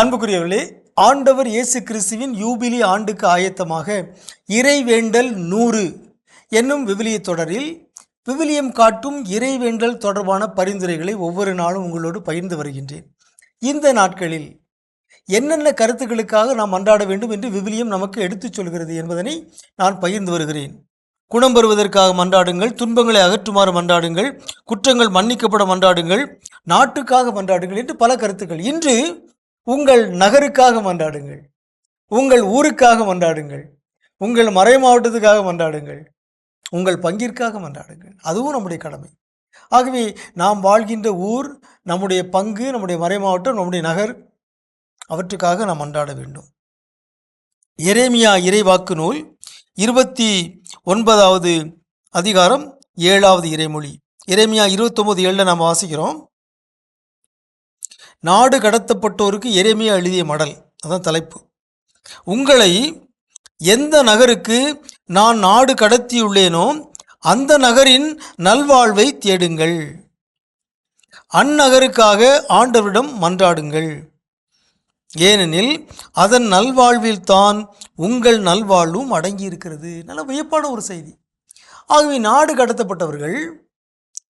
அன்புக்குரியவர்களே ஆண்டவர் இயேசு கிறிஸ்துவின் யூபிலி ஆண்டுக்கு ஆயத்தமாக இறைவேண்டல் நூறு என்னும் விவிலிய தொடரில் விவிலியம் காட்டும் இறைவேண்டல் தொடர்பான பரிந்துரைகளை ஒவ்வொரு நாளும் உங்களோடு பகிர்ந்து வருகின்றேன். இந்த நாட்களில் என்னென்ன கருத்துக்களுக்காக நாம் அன்றாட வேண்டும் என்று விவிலியம் நமக்கு எடுத்துச் சொல்கிறது என்பதனை நான் பகிர்ந்து வருகிறேன். குணம் பெறுவதற்காக மன்றாடுங்கள் துன்பங்களை அகற்றுமாறு மன்றாடுங்கள் குற்றங்கள் மன்னிக்கப்பட மன்றாடுங்கள் நாட்டுக்காக மன்றாடுங்கள் என்று பல கருத்துக்கள். இன்று உங்கள் நகருக்காக மன்றாடுங்கள். உங்கள் ஊருக்காக மன்றாடுங்கள். உங்கள் மறை மாவட்டத்துக்காக மன்றாடுங்கள். உங்கள் பங்கிற்காக மன்றாடுங்கள். அதுவும் நம்முடைய கடமை. ஆகவே நாம் வாழ்கின்ற ஊர் நம்முடைய பங்கு நம்முடைய மறை மாவட்டம் நம்முடைய நகர் அவற்றுக்காக நாம் மன்றாட வேண்டும். எரேமியா இறைவாக்கு நூல் இருபத்தி ஒன்பதாவது அதிகாரம் ஏழாவது இறைமொழி. இறைமையா இருபத்தொம்போது ஏழில் நாம் வாசிக்கிறோம். நாடு கடத்தப்பட்டோருக்கு எரேமியா எழுதிய மடல். அதான் தலைப்பு. உங்களை எந்த நகருக்கு நான் நாடு கடத்தியுள்ளேனோ அந்த நகரின் நல்வாழ்வை தேடுங்கள். அந்நகருக்காக ஆண்டவரிடம் மன்றாடுங்கள். ஏனெனில் அதன் நல்வாழ்வில் தான் உங்கள் நல்வாழ்வும் அடங்கி இருக்கிறது நல்ல வியப்பான ஒரு செய்தி. ஆகவே நாடு கடத்தப்பட்டவர்கள்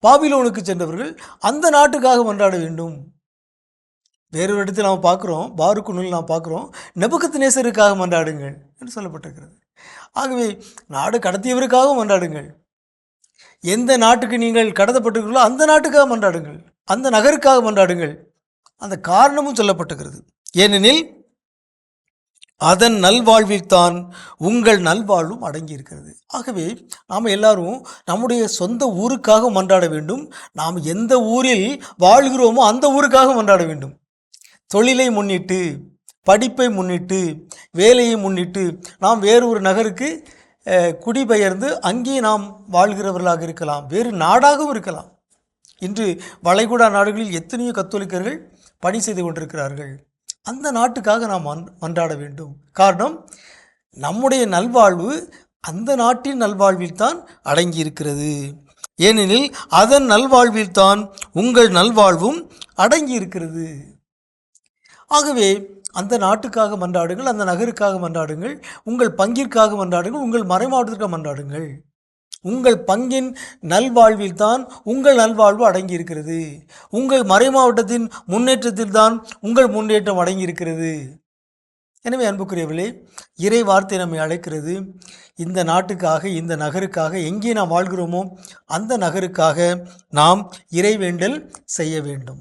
பாபிலோனுக்கு சென்றவர்கள் அந்த நாட்டுக்காக மன்றாட வேண்டும். வேறொரு இடத்தில் நாம் பார்க்குறோம் பாருக்கு நூல் நாம் பார்க்குறோம். நெபுக்கத்து நேசருக்காக மன்றாடுங்கள் என்று சொல்லப்பட்டிருக்கிறது. ஆகவே நாடு கடத்தியவருக்காகவும் மன்றாடுங்கள். எந்த நாட்டுக்கு நீங்கள் கடத்தப்பட்டிருக்கிறீர்களோ அந்த நாட்டுக்காக மன்றாடுங்கள். அந்த நகருக்காக மன்றாடுங்கள். அந்த காரணமும் சொல்லப்பட்டுகிறது ஏனெனில் அதன் நல்வாழ்வில் தான் உங்கள் நல்வாழ்வும் அடங்கி இருக்கிறது ஆகவே நாம் எல்லாரும் நம்முடைய சொந்த ஊருக்காக மன்றாட வேண்டும். நாம் எந்த ஊரில் வாழ்கிறோமோ அந்த ஊருக்காக மன்றாட வேண்டும். தொழிலை முன்னிட்டு படிப்பை முன்னிட்டு வேலையை முன்னிட்டு நாம் வேறு ஒரு நகருக்கு குடிபெயர்ந்து அங்கே நாம் வாழ்கிறவர்களாக இருக்கலாம். வேறு நாடாகவும் இருக்கலாம். இன்று வளைகுடா நாடுகளில் எத்தனையோ கத்தோலிக்கர்கள் பணி செய்து கொண்டிருக்கிறார்கள். அந்த நாட்டுக்காக நாம் மன்றாட வேண்டும். காரணம் நம்முடைய நல்வாழ்வு அந்த நாட்டின் நல்வாழ்வில் தான் அடங்கி இருக்கிறது ஏனெனில் அதன் நல்வாழ்வில் தான் உங்கள் நல்வாழ்வும் அடங்கி இருக்கிறது ஆகவே அந்த நாட்டுக்காக மன்றாடுங்கள் அந்த நகருக்காக மன்றாடுங்கள் உங்கள் பங்கிற்காக மன்றாடுங்கள் உங்கள் மறைமாவட்டத்திற்காக மன்றாடுங்கள். உங்கள் பங்கின் நல்வாழ்வில் தான் உங்கள் நல்வாழ்வு அடங்கி இருக்கிறது உங்கள் மறைமாவட்டத்தின் முன்னேற்றத்தில் தான் உங்கள் முன்னேற்றம் அடங்கியிருக்கிறது. எனவே அன்புக்குரியவர்களே இறை வார்த்தை நம்மை அழைக்கிறது. இந்த நாட்டுக்காக இந்த நகருக்காக எங்கே நாம் வாழ்கிறோமோ அந்த நகருக்காக நாம் இறைவேண்டல் செய்ய வேண்டும்.